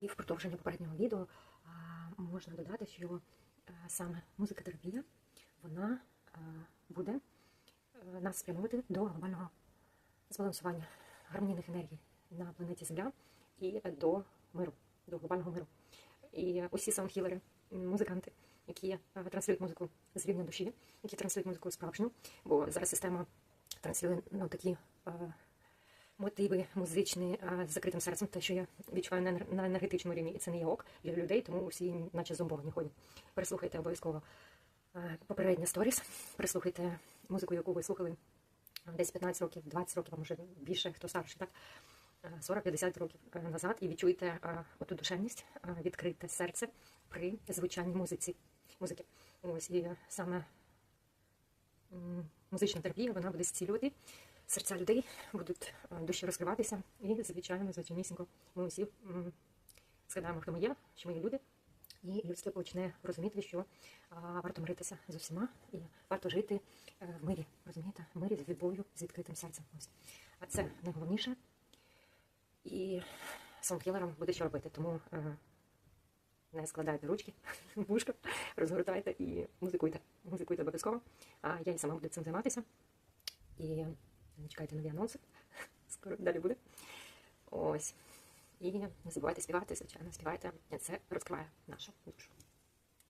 І в продовження попереднього відео можна додати, що а, саме музикотерапія вона буде нас спрямовувати до глобального збалансування гармонійних енергій на планеті Земля і до миру, до глобального миру. І усі саундхілери, музиканти, які транслюють музику з душі, які транслюють музику справжню, бо зараз система транслює ну, такі. Мотиви музичні з закритим серцем, те, що я відчуваю на енергетичному рівні, і це не є ок для людей, тому всі наче зомбовані ходять. Переслухайте обов'язково попереднє сторіс, переслухайте музику, яку ви слухали десь 15 років, 20 років, а може більше, хто старший, так? Е, 40-50 років е, назад, і відчуйте оту душевність, відкрите серце при звучанні музиці. Музики. Ось і е, саме музична терапія вона буде зцілювати серця людей, будуть е, душі розкриватися, і звичайно, звичайнісінько ми усі згадаємо, хто ми є, що ми є люди, і людство почне розуміти, що варто миритися з усіма і варто жити е, в мирі, розумієте, в мирі з любов'ю, з відкритим серцем. Ось. А це найголовніше. І саундхілерам буде що робити, тому е, не складайте ручки вушка, розгортайте і музикуйте. Музикуйте обов'язково. А я і сама буду цим займатися. І чекайте нові анонси. Скоро далі буде. Ось. І не забувайте співати, звичайно, співайте. Це розкриває нашу душу.